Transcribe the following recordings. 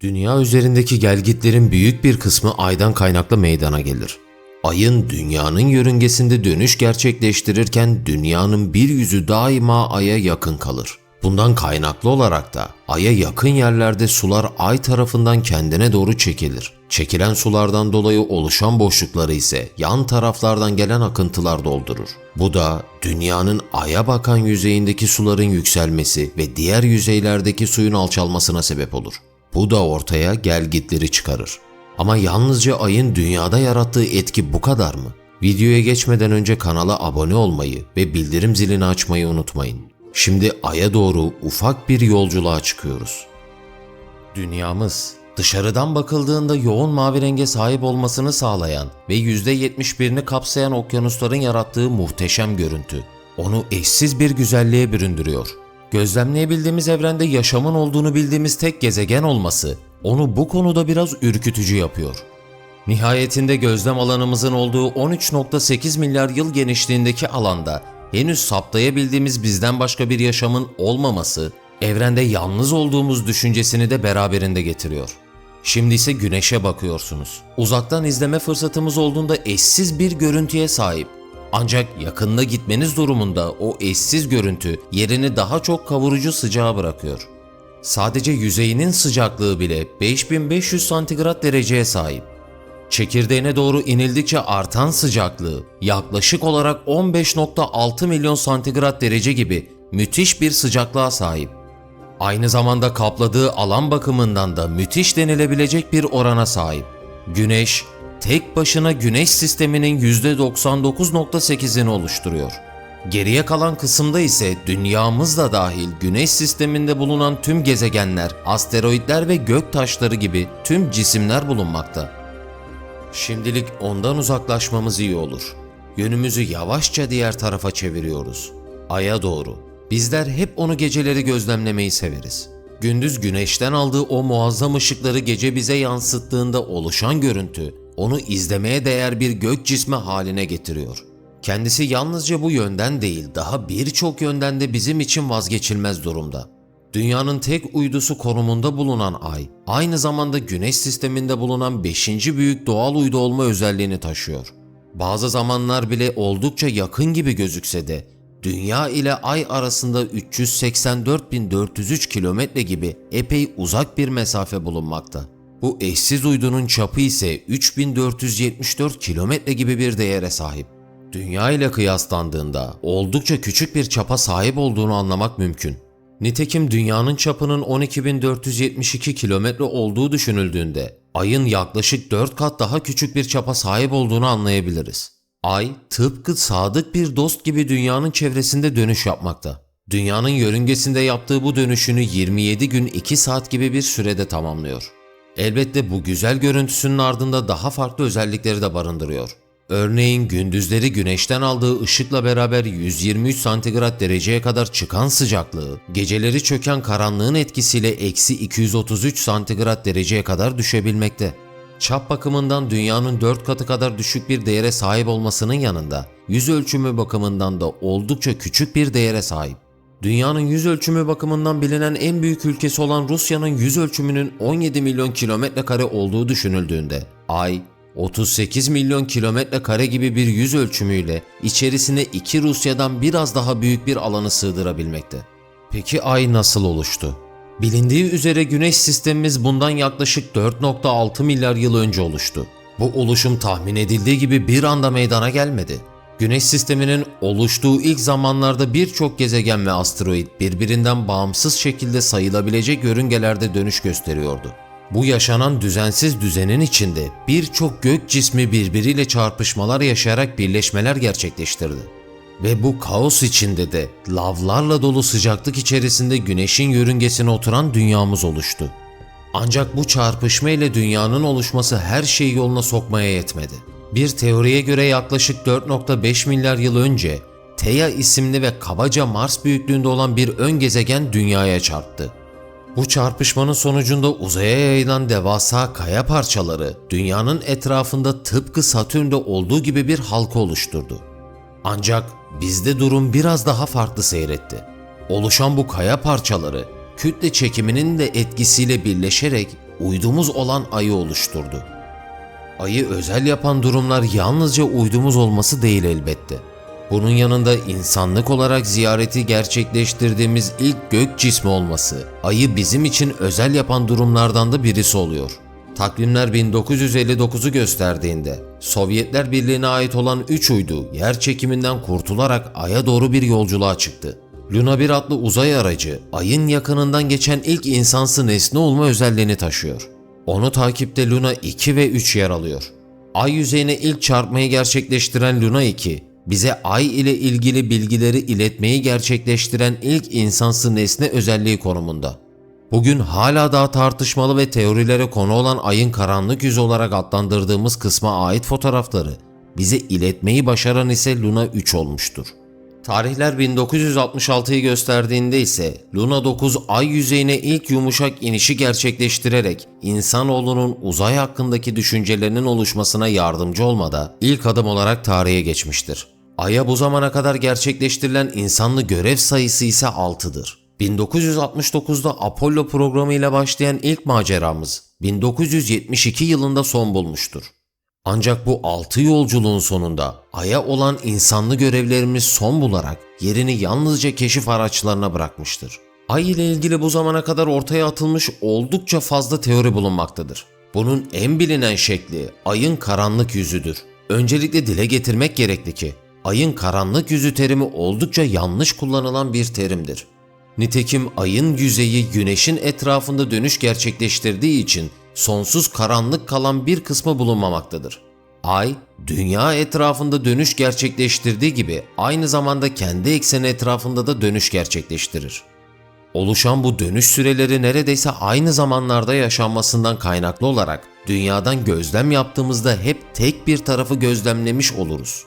Dünya üzerindeki gelgitlerin büyük bir kısmı aydan kaynaklı meydana gelir. Ayın dünyanın yörüngesinde dönüş gerçekleştirirken dünyanın bir yüzü daima aya yakın kalır. Bundan kaynaklı olarak da aya yakın yerlerde sular ay tarafından kendine doğru çekilir. Çekilen sulardan dolayı oluşan boşlukları ise yan taraflardan gelen akıntılar doldurur. Bu da dünyanın aya bakan yüzeyindeki suların yükselmesi ve diğer yüzeylerdeki suyun alçalmasına sebep olur. Bu da ortaya gelgitleri çıkarır. Ama yalnızca ayın dünyada yarattığı etki bu kadar mı? Videoya geçmeden önce kanala abone olmayı ve bildirim zilini açmayı unutmayın. Şimdi aya doğru ufak bir yolculuğa çıkıyoruz. Dünyamız dışarıdan bakıldığında yoğun mavi renge sahip olmasını sağlayan ve %71'ini kapsayan okyanusların yarattığı muhteşem görüntü onu eşsiz bir güzelliğe büründürüyor. Gözlemleyebildiğimiz evrende yaşamın olduğunu bildiğimiz tek gezegen olması onu bu konuda biraz ürkütücü yapıyor. Nihayetinde gözlem alanımızın olduğu 13.8 milyar yıl genişliğindeki alanda henüz saptayabildiğimiz bizden başka bir yaşamın olmaması, evrende yalnız olduğumuz düşüncesini de beraberinde getiriyor. Şimdi ise güneşe bakıyorsunuz. Uzaktan izleme fırsatımız olduğunda eşsiz bir görüntüye sahip. Ancak yakınına gitmeniz durumunda o eşsiz görüntü yerini daha çok kavurucu sıcağa bırakıyor. Sadece yüzeyinin sıcaklığı bile 5500 santigrat dereceye sahip. Çekirdeğine doğru inildikçe artan sıcaklığı yaklaşık olarak 15.6 milyon santigrat derece gibi müthiş bir sıcaklığa sahip. Aynı zamanda kapladığı alan bakımından da müthiş denilebilecek bir orana sahip. Güneş, tek başına güneş sisteminin %99.8'ini oluşturuyor. Geriye kalan kısımda ise dünyamız da dahil güneş sisteminde bulunan tüm gezegenler, asteroidler ve gök taşları gibi tüm cisimler bulunmakta. Şimdilik ondan uzaklaşmamız iyi olur. Yönümüzü yavaşça diğer tarafa çeviriyoruz. Ay'a doğru. Bizler hep onu geceleri gözlemlemeyi severiz. Gündüz güneşten aldığı o muazzam ışıkları gece bize yansıttığında oluşan görüntü, onu izlemeye değer bir gök cismi haline getiriyor. Kendisi yalnızca bu yönden değil, daha birçok yönden de bizim için vazgeçilmez durumda. Dünyanın tek uydusu konumunda bulunan Ay, aynı zamanda Güneş sisteminde bulunan 5. büyük doğal uydu olma özelliğini taşıyor. Bazı zamanlar bile oldukça yakın gibi gözükse de, Dünya ile Ay arasında 384.403 kilometre gibi epey uzak bir mesafe bulunmakta. Bu eşsiz uydunun çapı ise 3474 kilometre gibi bir değere sahip. Dünya ile kıyaslandığında oldukça küçük bir çapa sahip olduğunu anlamak mümkün. Nitekim dünyanın çapının 12.472 kilometre olduğu düşünüldüğünde ayın yaklaşık 4 kat daha küçük bir çapa sahip olduğunu anlayabiliriz. Ay tıpkı sadık bir dost gibi dünyanın çevresinde dönüş yapmakta. Dünyanın yörüngesinde yaptığı bu dönüşünü 27 gün 2 saat gibi bir sürede tamamlıyor. Elbette bu güzel görüntüsünün ardında daha farklı özellikleri de barındırıyor. Örneğin gündüzleri güneşten aldığı ışıkla beraber 123 santigrat dereceye kadar çıkan sıcaklığı, geceleri çöken karanlığın etkisiyle eksi 233 santigrat dereceye kadar düşebilmekte. Çap bakımından dünyanın 4 katı kadar düşük bir değere sahip olmasının yanında, yüz ölçümü bakımından da oldukça küçük bir değere sahip. Dünyanın yüz ölçümü bakımından bilinen en büyük ülkesi olan Rusya'nın yüz ölçümünün 17 milyon kilometre kare olduğu düşünüldüğünde, Ay, 38 milyon kilometre kare gibi bir yüz ölçümüyle içerisine iki Rusya'dan biraz daha büyük bir alanı sığdırabilmekte. Peki ay nasıl oluştu? Bilindiği üzere güneş sistemimiz bundan yaklaşık 4.6 milyar yıl önce oluştu. Bu oluşum tahmin edildiği gibi bir anda meydana gelmedi. Güneş sisteminin oluştuğu ilk zamanlarda birçok gezegen ve asteroid birbirinden bağımsız şekilde sayılabilecek yörüngelerde dönüş gösteriyordu. Bu yaşanan düzensiz düzenin içinde birçok gök cismi birbiriyle çarpışmalar yaşayarak birleşmeler gerçekleştirdi. Ve bu kaos içinde de lavlarla dolu sıcaklık içerisinde güneşin yörüngesine oturan dünyamız oluştu. Ancak bu çarpışma ile dünyanın oluşması her şeyi yoluna sokmaya yetmedi. Bir teoriye göre yaklaşık 4.5 milyar yıl önce Theia isimli ve kabaca Mars büyüklüğünde olan bir ön gezegen dünyaya çarptı. Bu çarpışmanın sonucunda uzaya yayılan devasa kaya parçaları dünyanın etrafında tıpkı Satürn'de olduğu gibi bir halka oluşturdu. Ancak bizde durum biraz daha farklı seyretti. Oluşan bu kaya parçaları kütle çekiminin de etkisiyle birleşerek uydumuz olan ayı oluşturdu. Ayı özel yapan durumlar yalnızca uydumuz olması değil elbette. Bunun yanında insanlık olarak ziyareti gerçekleştirdiğimiz ilk gök cismi olması, ayı bizim için özel yapan durumlardan da birisi oluyor. Takvimler 1959'u gösterdiğinde Sovyetler Birliği'ne ait olan 3 uydu yer çekiminden kurtularak Ay'a doğru bir yolculuğa çıktı. Luna 1 adlı uzay aracı Ay'ın yakınından geçen ilk insansı nesne olma özelliğini taşıyor. Onu takipte Luna 2 ve 3 yer alıyor. Ay yüzeyine ilk çarpmayı gerçekleştiren Luna 2, bize Ay ile ilgili bilgileri iletmeyi gerçekleştiren ilk insansı nesne özelliği konumunda. Bugün hala daha tartışmalı ve teorilere konu olan ayın karanlık yüzü olarak adlandırdığımız kısma ait fotoğrafları bize iletmeyi başaran ise Luna 3 olmuştur. Tarihler 1966'yı gösterdiğinde ise Luna 9 ay yüzeyine ilk yumuşak inişi gerçekleştirerek insanoğlunun uzay hakkındaki düşüncelerinin oluşmasına yardımcı olmada ilk adım olarak tarihe geçmiştir. Ay'a bu zamana kadar gerçekleştirilen insanlı görev sayısı ise 6'dır. 1969'da Apollo programı ile başlayan ilk maceramız 1972 yılında son bulmuştur. Ancak bu 6 yolculuğun sonunda Ay'a olan insanlı görevlerimiz son bularak yerini yalnızca keşif araçlarına bırakmıştır. Ay ile ilgili bu zamana kadar ortaya atılmış oldukça fazla teori bulunmaktadır. Bunun en bilinen şekli ayın karanlık yüzüdür. Öncelikle dile getirmek gerekli ki ayın karanlık yüzü terimi oldukça yanlış kullanılan bir terimdir. Nitekim ayın yüzeyi güneşin etrafında dönüş gerçekleştirdiği için sonsuz karanlık kalan bir kısmı bulunmamaktadır. Ay, dünya etrafında dönüş gerçekleştirdiği gibi aynı zamanda kendi ekseni etrafında da dönüş gerçekleştirir. Oluşan bu dönüş süreleri neredeyse aynı zamanlarda yaşanmasından kaynaklı olarak dünyadan gözlem yaptığımızda hep tek bir tarafı gözlemlemiş oluruz.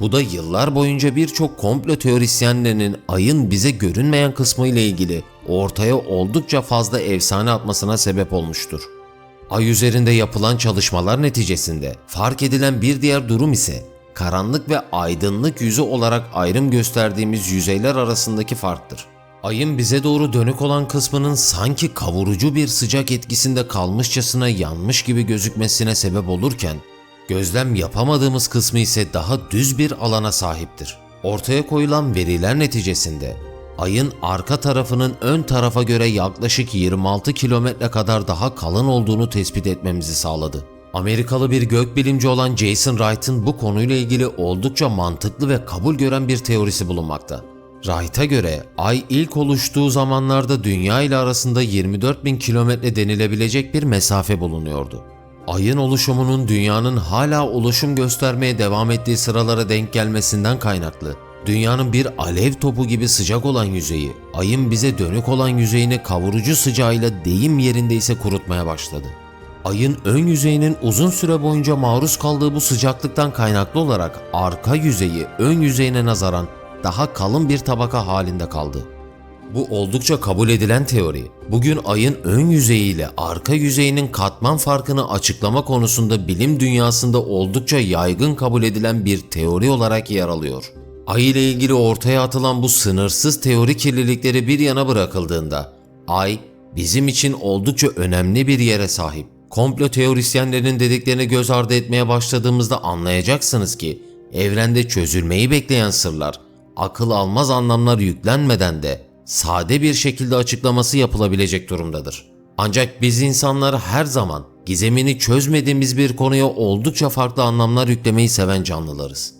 Bu da yıllar boyunca birçok komplo teorisyenlerinin ayın bize görünmeyen kısmı ile ilgili ortaya oldukça fazla efsane atmasına sebep olmuştur. Ay üzerinde yapılan çalışmalar neticesinde fark edilen bir diğer durum ise karanlık ve aydınlık yüzü olarak ayrım gösterdiğimiz yüzeyler arasındaki farktır. Ayın bize doğru dönük olan kısmının sanki kavurucu bir sıcak etkisinde kalmışçasına yanmış gibi gözükmesine sebep olurken Gözlem yapamadığımız kısmı ise daha düz bir alana sahiptir. Ortaya koyulan veriler neticesinde ayın arka tarafının ön tarafa göre yaklaşık 26 kilometre kadar daha kalın olduğunu tespit etmemizi sağladı. Amerikalı bir gökbilimci olan Jason Wright'ın bu konuyla ilgili oldukça mantıklı ve kabul gören bir teorisi bulunmakta. Wright'a göre ay ilk oluştuğu zamanlarda dünya ile arasında 24 bin kilometre denilebilecek bir mesafe bulunuyordu. Ayın oluşumunun dünyanın hala oluşum göstermeye devam ettiği sıralara denk gelmesinden kaynaklı. Dünyanın bir alev topu gibi sıcak olan yüzeyi, ayın bize dönük olan yüzeyini kavurucu sıcağıyla deyim yerinde ise kurutmaya başladı. Ayın ön yüzeyinin uzun süre boyunca maruz kaldığı bu sıcaklıktan kaynaklı olarak arka yüzeyi ön yüzeyine nazaran daha kalın bir tabaka halinde kaldı. Bu oldukça kabul edilen teori, bugün ayın ön yüzeyi ile arka yüzeyinin katman farkını açıklama konusunda bilim dünyasında oldukça yaygın kabul edilen bir teori olarak yer alıyor. Ay ile ilgili ortaya atılan bu sınırsız teori kirlilikleri bir yana bırakıldığında, ay bizim için oldukça önemli bir yere sahip. Komplo teorisyenlerinin dediklerini göz ardı etmeye başladığımızda anlayacaksınız ki evrende çözülmeyi bekleyen sırlar, akıl almaz anlamlar yüklenmeden de sade bir şekilde açıklaması yapılabilecek durumdadır. Ancak biz insanlar her zaman gizemini çözmediğimiz bir konuya oldukça farklı anlamlar yüklemeyi seven canlılarız.